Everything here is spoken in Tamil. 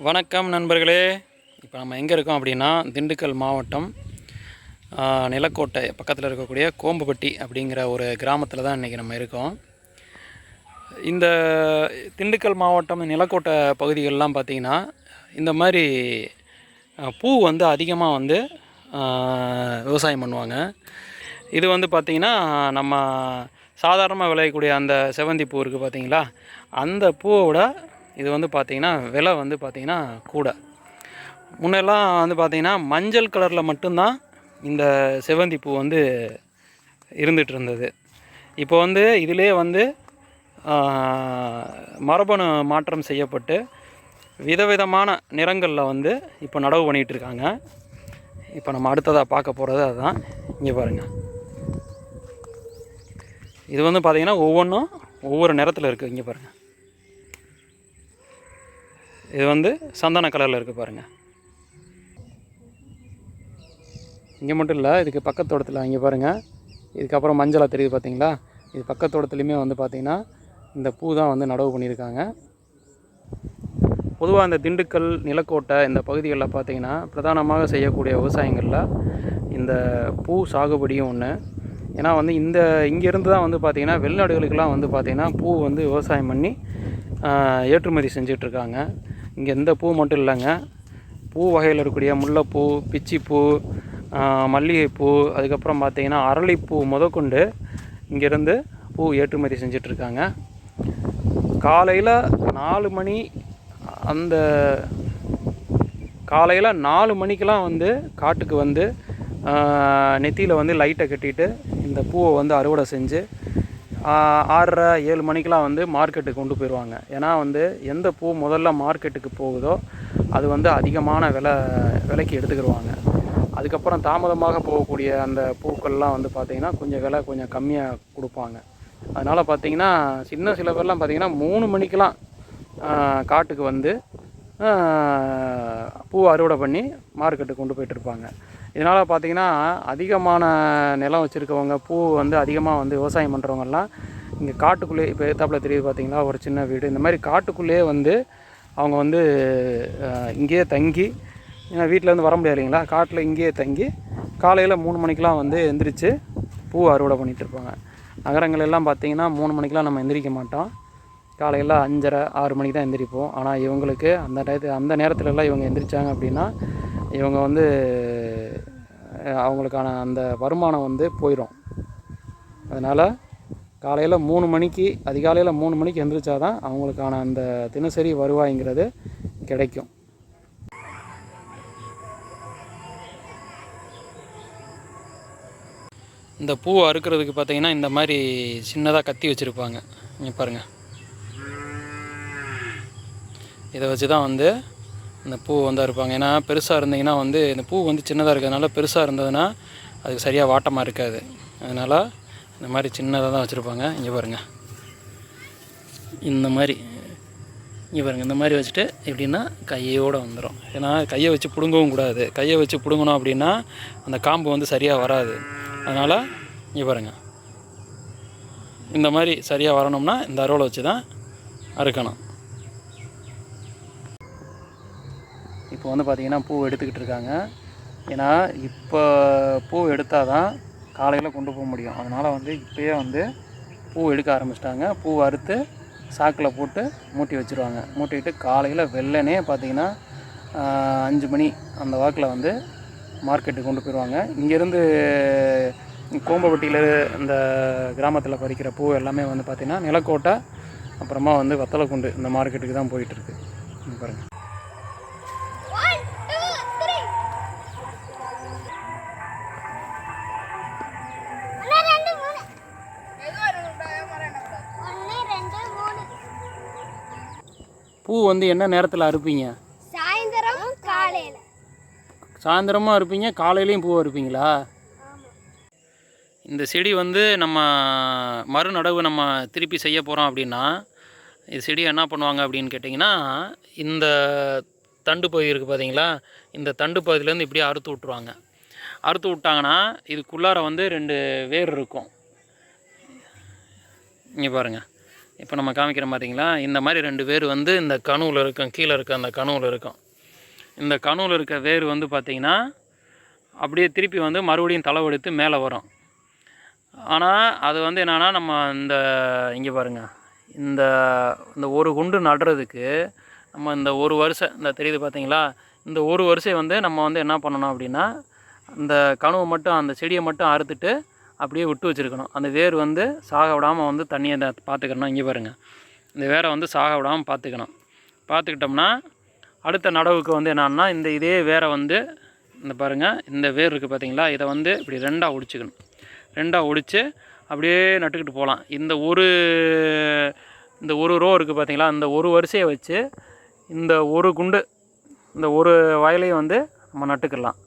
வணக்கம் நண்பர்களே. இப்போ நம்ம எங்கே இருக்கோம் அப்படின்னா திண்டுக்கல் மாவட்டம் நிலக்கோட்டை பக்கத்தில் இருக்கக்கூடிய கோம்புப்பட்டி அப்படிங்கிற ஒரு கிராமத்தில் தான் இன்றைக்கி நம்ம இருக்கோம். இந்த திண்டுக்கல் மாவட்டம் நிலக்கோட்டை பகுதிகளெலாம் பார்த்திங்கன்னா இந்த மாதிரி பூ வந்து அதிகமாக வந்து விவசாயம் பண்ணுவாங்க. இது வந்து பார்த்திங்கன்னா நம்ம சாதாரணமாக விளையக்கூடிய அந்த செவந்தி பூ இருக்குது பார்த்தீங்களா அந்த பூவோட இது வந்து பார்த்திங்கன்னா விலை வந்து பார்த்திங்கன்னா கூட. முன்னெல்லாம் வந்து பார்த்திங்கன்னா மஞ்சள் கலரில் மட்டும்தான் இந்த செவந்தி பூ வந்து இருந்துகிட்டு இருந்தது. இப்போ வந்து இதிலே வந்து மரபணு மாற்றம் செய்யப்பட்டு விதவிதமான நிறங்களில் வந்து இப்போ நடவு பண்ணிகிட்டு இருக்காங்க. இப்போ நம்ம அடுத்ததாக பார்க்க போகிறது அதுதான். இங்கே பாருங்கள் இது வந்து பார்த்திங்கன்னா ஒவ்வொன்றும் ஒவ்வொரு நிறத்தில் இருக்குது இங்கே பாருங்கள் இது வந்து சந்தன கலரில் இருக்குது பாருங்கள் இங்கே மட்டும் இல்லை இதுக்கு பக்கத்தோட்டத்தில் இங்கே பாருங்கள் இதுக்கப்புறம் மஞ்சளாக தெரியுது பார்த்தீங்களா இது பக்கத்தோட்டத்துலேயுமே வந்து பார்த்திங்கன்னா இந்த பூ தான் வந்து நடவு பண்ணியிருக்காங்க. பொதுவாக இந்த திண்டுக்கல் நிலக்கோட்டை இந்த பகுதிகளில் பார்த்தீங்கன்னா பிரதானமாக செய்யக்கூடிய விவசாயங்களில் இந்த பூ சாகுபடியும் ஒன்று ஏன்னா வந்து இந்த இங்கேருந்து தான் வந்து பார்த்திங்கன்னா வெளிநாடுகளுக்கெல்லாம் வந்து பார்த்திங்கன்னா பூ வந்து விவசாயம் பண்ணி ஏற்றுமதி செஞ்சிட்ருக்காங்க இங்கே எந்த பூ மட்டும் இல்லைங்க. பூ வகையில் இருக்கக்கூடிய முல்லைப்பூ பிச்சிப்பூ மல்லிகைப்பூ அதுக்கப்புறம் பார்த்திங்கன்னா அரளிப்பூ முதற்கொண்டு இங்கேருந்து பூ ஏற்றுமதி செஞ்சிட்ருக்காங்க. காலையில் நாலு மணி அந்த காலையில் நாலு மணிக்கெலாம் வந்து காட்டுக்கு வந்து நெத்தியில் வந்து லைட்டை கட்டிட்டு இந்த பூவை வந்து அறுவடை செஞ்சு ஆறரை ஏழு மணிக்கெலாம் வந்து மார்க்கெட்டுக்கு கொண்டு போயிடுவாங்க ஏன்னா வந்து எந்த பூ முதல்ல மார்க்கெட்டுக்கு போகுதோ அது வந்து அதிகமான விலை விலைக்கு எடுத்துக்கிடுவாங்க அதுக்கப்புறம் தாமதமாக போகக்கூடிய அந்த பூக்கள்லாம் வந்து பார்த்திங்கன்னா கொஞ்சம் விலை கொஞ்சம் கம்மியாக கொடுப்பாங்க. அதனால் பார்த்தீங்கன்னா சின்ன சில பேர்லாம் பார்த்திங்கன்னா மூணு மணிக்கெலாம் காட்டுக்கு வந்து பூ அறுவடை பண்ணி மார்க்கெட்டுக்கு கொண்டு போயிட்டு இருப்பாங்க. இதனால் பார்த்தீங்கன்னா அதிகமான நிலம் வச்சுருக்கவங்க பூ வந்து அதிகமாக வந்து விவசாயம் பண்ணுறவங்கெல்லாம் இங்கே காட்டுக்குள்ளே இப்போ எத்தாப்பில் தெரியுது பார்த்திங்களா? ஒரு சின்ன வீடு. இந்த மாதிரி காட்டுக்குள்ளேயே வந்து அவங்க வந்து இங்கேயே தங்கி ஏன்னா வீட்டிலேருந்து வர முடியாது இல்லைங்களா? காட்டில் இங்கேயே தங்கி காலையில் மூணு மணிக்கெலாம் வந்து எந்திரிச்சு பூ அறுவடை பண்ணிகிட்டு இருப்பாங்க. நகரங்கள் எல்லாம் பார்த்திங்கன்னா மூணு மணிக்கெலாம் நம்ம எந்திரிக்க மாட்டோம். காலையில் அஞ்சரை ஆறு மணிக்கு தான் எந்திரிப்போம். ஆனால் இவங்களுக்கு அந்த டயத்து அந்த நேரத்துலலாம் இவங்க எந்திரிச்சாங்க அப்படின்னா இவங்க வந்து அவங்களுக்கான அந்த வருமானம் வந்து போயிடும் அதனால் காலையில் மூணு மணிக்கு அதிகாலையில் மூணு மணிக்கு எந்திரிச்சா தான் அவங்களுக்கான அந்த தினசரி வருவாய்ங்கிறது கிடைக்கும். இந்த பூ அறுக்கிறதுக்கு பார்த்திங்கன்னா இந்த மாதிரி சின்னதாக கத்தி வச்சுருப்பாங்க. இங்கே பாருங்கள் இதை வச்சு தான் வந்து இந்த பூ வந்தால் அறுப்பாங்க. ஏன்னா பெருசாக இருந்தீங்கன்னா வந்து இந்த பூ வந்து சின்னதாக இருக்கிறதுனால பெருசாக இருந்ததுன்னா அதுக்கு சரியாக வாட்டமாக இருக்காது. அதனால் இந்த மாதிரி சின்னதாக தான் வச்சுருப்பாங்க. இங்கே பாருங்கள் இந்த மாதிரி இங்கே பாருங்கள் இந்த மாதிரி வச்சுட்டு எப்படின்னா கையோடு வந்துடும் ஏன்னா கையை வச்சு பிடுங்கவும் கூடாது. கையை வச்சு பிடுங்கணும் அப்படின்னா அந்த காம்பு வந்து சரியாக வராது. அதனால் இங்கே பாருங்கள் இந்த மாதிரி சரியாக வரணும்னா இந்த அருவலை வச்சு தான் அறுக்கணும். இப்போ வந்து பார்த்திங்கன்னா பூ எடுத்துக்கிட்டு இருக்காங்க. ஏன்னா இப்போ பூ எடுத்தால் தான் காலையில் கொண்டு போக முடியும். அதனால் வந்து இப்போயே வந்து பூ எடுக்க ஆரம்பிச்சிட்டாங்க. பூ அறுத்து சாக்கில் போட்டு மூட்டி வச்சுருவாங்க. மூட்டிட்டு காலையில் வெள்ளனே பார்த்திங்கன்னா அஞ்சு மணி அந்த வாக்கில் வந்து மார்க்கெட்டுக்கு கொண்டு போயிடுவாங்க இங்கேருந்து கோம்பப்பட்டியில் இந்த கிராமத்தில் பறிக்கிற பூ எல்லாமே வந்து பார்த்திங்கன்னா நிலக்கோட்டை அப்புறமா வந்து வத்தலக்குண்டு இந்த மார்க்கெட்டுக்கு தான் போயிட்டுருக்கு பாருங்கள் பூ வந்து என்ன நேரத்தில் அறுப்பீங்க? சாயந்தரம் காலையில். சாயந்தரமாக இருப்பீங்க காலையிலையும் பூ இருப்பீங்களா இந்த செடி வந்து நம்ம மறுநடவு நம்ம திருப்பி செய்ய போகிறோம் அப்படின்னா இது செடி என்ன பண்ணுவாங்க அப்படின்னு கேட்டிங்கன்னா இந்த தண்டு பகுதி இருக்குது பார்த்தீங்களா இந்த தண்டு பகுதியிலேருந்து இப்படியே அறுத்து விட்ருவாங்க அறுத்து விட்டாங்கன்னா இதுக்குள்ளார வந்து ரெண்டு வேர் இருக்கும். இங்கே பாருங்கள் இப்போ நம்ம காமிக்கிறோம் பார்த்தீங்களா இந்த மாதிரி ரெண்டு வேர் வந்து இந்த கணுவில் இருக்கும் கீழே இருக்க அந்த கணுவில் இருக்கும். இந்த கணுவில் இருக்க வேர் வந்து பார்த்திங்கன்னா அப்படியே திருப்பி வந்து மறுபடியும் தளவெடுத்து மேலே வரும். ஆனால் அது வந்து என்னென்னா நம்ம இந்த இங்கே பாருங்கள் இந்த இந்த ஒரு குண்டு நடுறதுக்கு நம்ம இந்த ஒரு வருஷம் இந்த தெரியுது பார்த்தீங்களா? இந்த ஒரு வருஷம் வந்து நம்ம வந்து என்ன பண்ணணும் அப்படின்னா அந்த கனவு மட்டும் அந்த செடியை மட்டும் அறுத்துட்டு அப்படியே விட்டு வச்சுருக்கணும். அந்த வேர் வந்து சாக விடாமல் வந்து தண்ணியை பார்த்துக்கணும் இங்கே பாருங்கள் இந்த வேரை வந்து சாக விடாமல் பார்த்துக்கணும் பார்த்துக்கிட்டோம்னா அடுத்த நடவுக்கு வந்து என்னான்னா இந்த இதே வேரை வந்து இந்த பாருங்கள் இந்த வேர் இருக்குது பார்த்தீங்களா இதை வந்து இப்படி ரெண்டாக ஒடிச்சுக்கணும். ரெண்டாக ஒடிச்சு அப்படியே நட்டுக்கிட்டு போகலாம் இந்த ஒரு இந்த ஒரு ரோ இருக்குது பார்த்தீங்களா இந்த ஒரு வரிசையை வச்சு இந்த ஒரு குண்டு இந்த ஒரு வயலையும் வந்து நம்ம நட்டுக்கிடலாம்